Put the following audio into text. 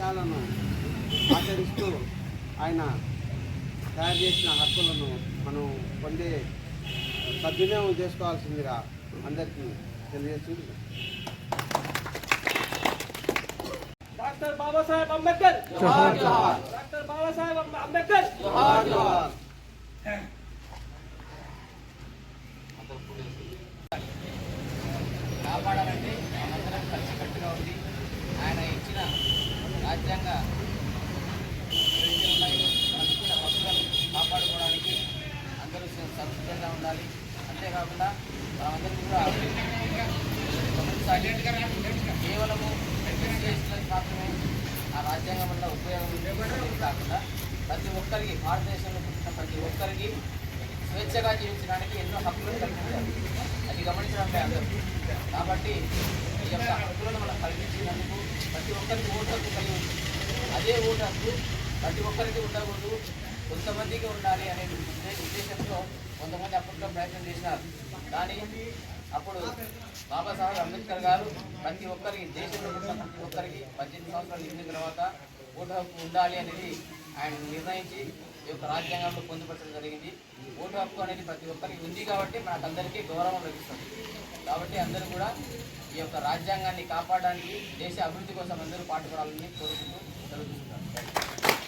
ఆశయాలను ఆచరిస్తూ ఆయన తయారు చేసిన హక్కులను మనం పొందే సద్వినియోగం చేసుకోవాల్సిందిగా అందరికీ తెలియజేస్తుంది డాక్టర్ బాబాసాహెబ్ అంబేద్కర్. డాక్టర్ బాబాసాహెబ్ అంబేద్కర్. రాజ్యాంగ కాపాడుకోవడానికి అందరూ సంస్కృతంగా ఉండాలి. అంతేకాకుండా మనమందరికీ కూడా కేవలము ఎస్సీలకు మాత్రమే ఆ రాజ్యాంగం వల్ల ఉపయోగం ఉండేది కాకుండా ప్రతి ఒక్కరికి భారతదేశంలో పుట్టిన ప్రతి ఒక్కరికి స్వేచ్ఛగా జీవించడానికి ఎన్నో హక్కులను కల్పించారు అది గమనించడంపై అందరూ కాబట్టి ఈ యొక్క హక్కులను మనం కల్పించినందుకు ప్రతి ఒక్కరికి ఓటు హక్కు కలిగి ఉంది అదే ఓటు హక్కు ప్రతి ఒక్కరికి ఉండకూడదు. కొంతమందికి ఉండాలి అనే ఉద్దేశంతో కొంతమంది అప్పట్లో ప్రయత్నం చేసినారు. కానీ అప్పుడు బాబాసాహెబ్ అంబేద్కర్ గారు ప్రతి ఒక్కరికి దేశంలో ఉన్న ప్రతి ఒక్కరికి పద్దెనిమిది సంవత్సరాలు నిండిన తర్వాత ఓటు హక్కు ఉండాలి అనేది ఆయన నిర్ణయించి ఈ యొక్క రాజ్యాంగంలో పొందుపరచడం జరిగింది. ఓటు హక్కు అనేది ప్రతి ఒక్కరికి ఉంది కాబట్టి మనకందరికీ గౌరవం లభిస్తుంది. కాబట్టి అందరూ కూడా ఈ యొక్క రాజ్యాంగాన్ని కాపాడడానికి దేశ అభివృద్ధి కోసం అందరూ పాటుపడాలని కోరుకుంటూ జరుగుతుంటారు